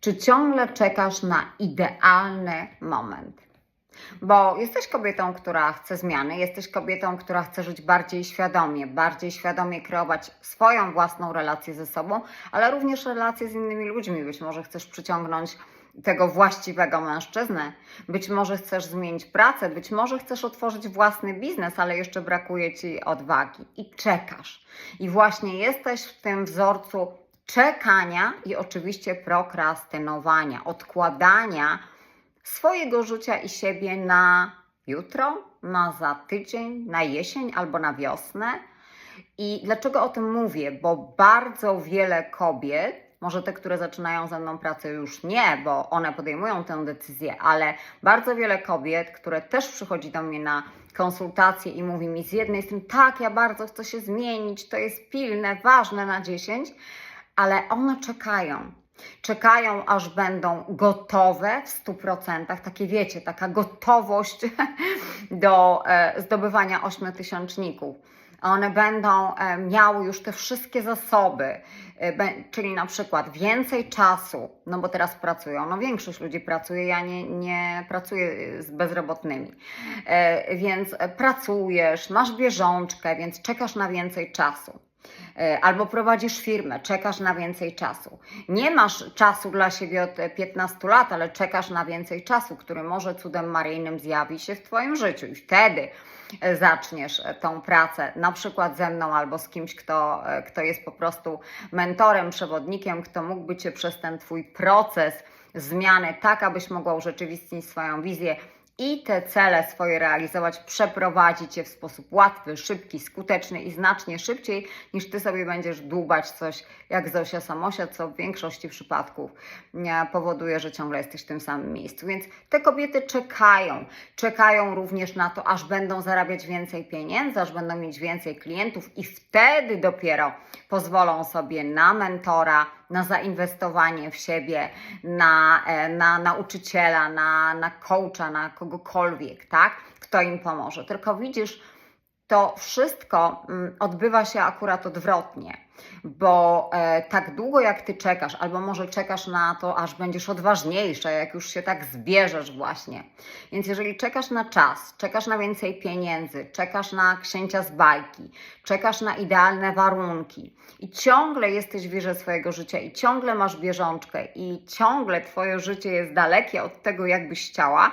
Czy ciągle czekasz na idealny moment? Bo jesteś kobietą, która chce zmiany, jesteś kobietą, która chce żyć bardziej świadomie, bardziej świadomie kreować swoją własną relację ze sobą, ale również relacje z innymi ludźmi. Być może chcesz przyciągnąć tego właściwego mężczyznę, być może chcesz zmienić pracę, być może chcesz otworzyć własny biznes, ale jeszcze brakuje ci odwagi i czekasz. I właśnie jesteś w tym wzorcu czekania i oczywiście prokrastynowania, odkładania swojego życia i siebie na jutro, na za tydzień, na jesień albo na wiosnę. I dlaczego o tym mówię? Bo bardzo wiele kobiet, może te, które zaczynają ze mną pracę już nie, bo one podejmują tę decyzję, ale bardzo wiele kobiet, które też przychodzi do mnie na konsultacje i mówi mi z jednej strony, tak, ja bardzo chcę się zmienić, to jest pilne, ważne na 10, ale one czekają. Czekają, aż będą gotowe w 100%. Takie wiecie, taka gotowość do e, zdobywania ośmiotysięczników. One będą e, miały już te wszystkie zasoby, e, czyli na przykład więcej czasu, no bo teraz pracują, no większość ludzi pracuje, ja nie, nie pracuję z bezrobotnymi, więc pracujesz, masz bieżączkę, więc czekasz na więcej czasu. E, Albo prowadzisz firmę, czekasz na więcej czasu. Nie masz czasu dla siebie od e, 15 lat, ale czekasz na więcej czasu, który może cudem maryjnym zjawi się w Twoim życiu. I wtedy e, zaczniesz e, tą pracę, na przykład ze mną albo z kimś, kto, kto jest po prostu mentorem, przewodnikiem, kto mógłby Cię przez ten Twój proces zmiany, tak abyś mogła urzeczywistnić swoją wizję i te cele swoje realizować, przeprowadzić je w sposób łatwy, szybki, skuteczny i znacznie szybciej niż ty sobie będziesz dłubać coś jak Zosia Samosia, co w większości przypadków powoduje, że ciągle jesteś w tym samym miejscu. Więc te kobiety czekają, czekają również na to, aż będą zarabiać więcej pieniędzy, aż będą mieć więcej klientów i wtedy dopiero pozwolą sobie na mentora, na zainwestowanie w siebie, na, e, na nauczyciela, na, na coacha, na kogokolwiek, tak? Kto im pomoże. Tylko widzisz, to wszystko mm, odbywa się akurat odwrotnie, bo e, tak długo jak ty czekasz, albo może czekasz na to, aż będziesz odważniejsza, jak już się tak zbierzesz właśnie. Więc jeżeli czekasz na czas, czekasz na więcej pieniędzy, czekasz na księcia z bajki, czekasz na idealne warunki i ciągle jesteś w wierze swojego życia i ciągle masz bieżączkę i ciągle twoje życie jest dalekie od tego, jakbyś chciała,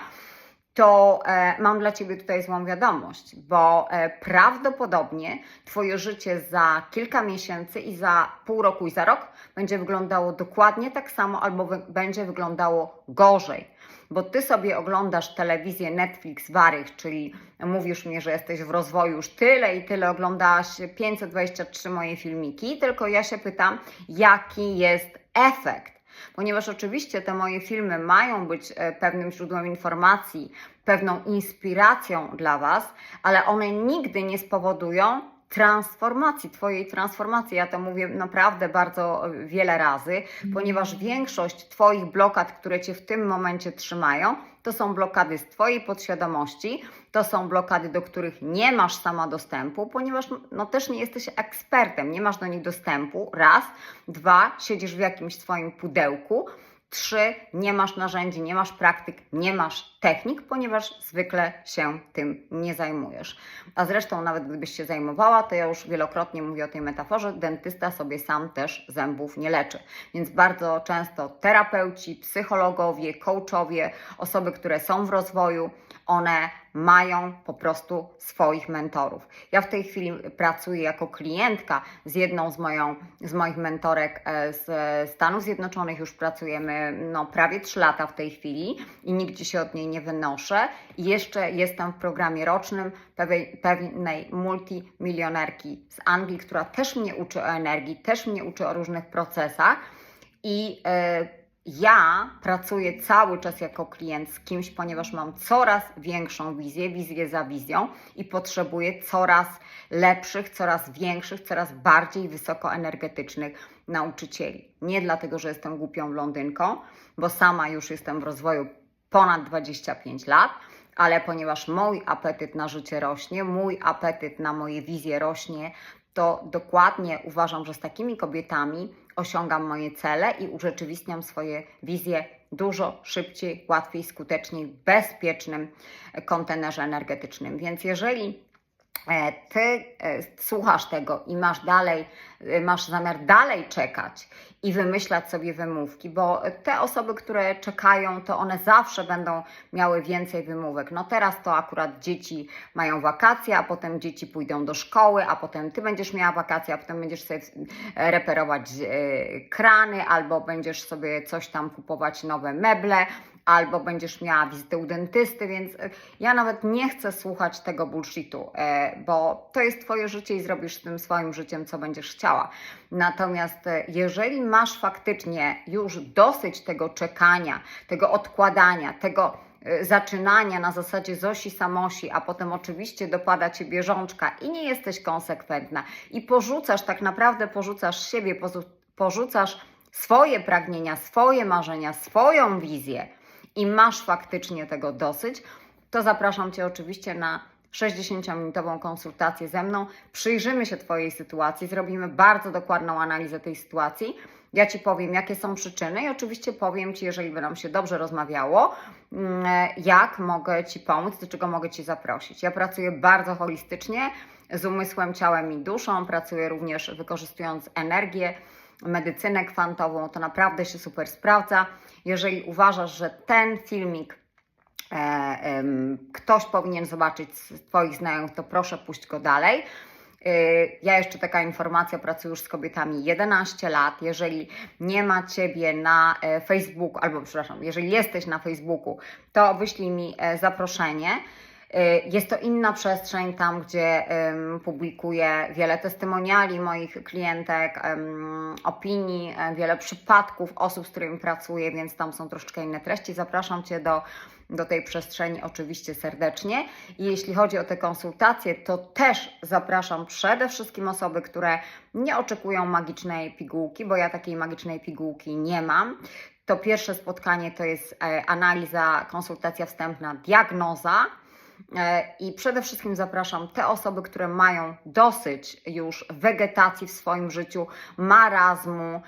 to e, mam dla Ciebie tutaj złą wiadomość, bo e, prawdopodobnie Twoje życie za kilka miesięcy i za pół roku i za rok będzie wyglądało dokładnie tak samo albo wy, będzie wyglądało gorzej. Bo Ty sobie oglądasz telewizję Netflix Warych, czyli mówisz mi, że jesteś w rozwoju już tyle i tyle, oglądałaś 523 moje filmiki, tylko ja się pytam, jaki jest efekt ponieważ oczywiście te moje filmy mają być e, pewnym źródłem informacji, pewną inspiracją dla Was, ale one nigdy nie spowodują transformacji, Twojej transformacji. Ja to mówię naprawdę bardzo wiele razy, ponieważ większość Twoich blokad, które Cię w tym momencie trzymają, to są blokady z Twojej podświadomości, to są blokady, do których nie masz sama dostępu, ponieważ no, też nie jesteś ekspertem, nie masz do nich dostępu, raz, dwa, siedzisz w jakimś swoim pudełku, Trzy, nie masz narzędzi, nie masz praktyk, nie masz technik, ponieważ zwykle się tym nie zajmujesz. A zresztą, nawet gdybyś się zajmowała, to ja już wielokrotnie mówię o tej metaforze, dentysta sobie sam też zębów nie leczy. Więc bardzo często terapeuci, psychologowie, coachowie, osoby, które są w rozwoju, one mają po prostu swoich mentorów. Ja w tej chwili pracuję jako klientka z jedną z, moją, z moich mentorek e, z Stanów Zjednoczonych. Już pracujemy no, prawie 3 lata w tej chwili i nigdzie się od niej nie wynoszę. I jeszcze jestem w programie rocznym pewnej, pewnej multimilionerki z Anglii, która też mnie uczy o energii, też mnie uczy o różnych procesach. I e, ja pracuję cały czas jako klient z kimś, ponieważ mam coraz większą wizję, wizję za wizją i potrzebuję coraz lepszych, coraz większych, coraz bardziej wysokoenergetycznych nauczycieli. Nie dlatego, że jestem głupią blondynką, bo sama już jestem w rozwoju ponad 25 lat, ale ponieważ mój apetyt na życie rośnie, mój apetyt na moje wizje rośnie, to dokładnie uważam, że z takimi kobietami osiągam moje cele i urzeczywistniam swoje wizje dużo szybciej, łatwiej, skuteczniej, bezpiecznym kontenerze energetycznym. Więc jeżeli ty e, słuchasz tego i masz dalej, e, masz zamiar dalej czekać i wymyślać sobie wymówki, bo te osoby, które czekają, to one zawsze będą miały więcej wymówek. No teraz to akurat dzieci mają wakacje, a potem dzieci pójdą do szkoły, a potem ty będziesz miała wakacje, a potem będziesz sobie e, reperować e, krany, albo będziesz sobie coś tam kupować, nowe meble, albo będziesz miała wizytę u dentysty, więc e, ja nawet nie chcę słuchać tego bullshitu, e, bo to jest Twoje życie i zrobisz z tym swoim życiem, co będziesz chciała. Natomiast e, jeżeli masz faktycznie już dosyć tego czekania, tego odkładania, tego zaczynania na zasadzie Zosi Samosi, a potem oczywiście dopada Cię bieżączka i nie jesteś konsekwentna i porzucasz, tak naprawdę porzucasz siebie, porzucasz swoje pragnienia, swoje marzenia, swoją wizję i masz faktycznie tego dosyć, to zapraszam Cię oczywiście na 60-minutową konsultację ze mną. Przyjrzymy się Twojej sytuacji, zrobimy bardzo dokładną analizę tej sytuacji. Ja Ci powiem, jakie są przyczyny i oczywiście powiem Ci, jeżeli by nam się dobrze rozmawiało, mm, jak mogę Ci pomóc, do czego mogę Ci zaprosić. Ja pracuję bardzo holistycznie, z umysłem, ciałem i duszą, pracuję również wykorzystując energię, medycynę kwantową, to naprawdę się super sprawdza. Jeżeli uważasz, że ten filmik e, ktoś powinien zobaczyć z Twoich znajomych, to proszę puść go dalej. E, Ja jeszcze taka informacja, pracuję już z kobietami 11 lat. Jeżeli nie ma Ciebie na e, Facebooku, albo przepraszam, jeżeli jesteś na Facebooku, to wyślij mi zaproszenie. E, Jest to inna przestrzeń, tam gdzie publikuję wiele testymoniali moich klientek, opinii, e, wiele przypadków osób, z którymi pracuję, więc tam są troszeczkę inne treści. Zapraszam Cię do, do tej przestrzeni oczywiście serdecznie. I jeśli chodzi o te konsultacje, to też zapraszam przede wszystkim osoby, które nie oczekują magicznej pigułki, bo ja takiej magicznej pigułki nie mam. To pierwsze spotkanie to jest e, analiza, konsultacja wstępna, diagnoza. E, I przede wszystkim zapraszam te osoby, które mają dosyć już wegetacji w swoim życiu, marazmu,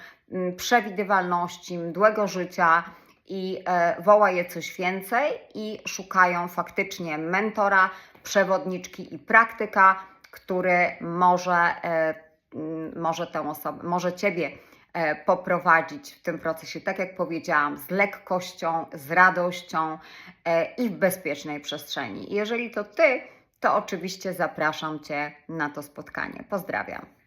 przewidywalności, mdłego życia i e, woła je coś więcej i szukają faktycznie mentora, przewodniczki i praktyka, który może, e, może tę osobę, może Ciebie poprowadzić w tym procesie, tak jak powiedziałam, z lekkością, z radością e, i w bezpiecznej przestrzeni. Jeżeli to Ty, to oczywiście zapraszam Cię na to spotkanie. Pozdrawiam.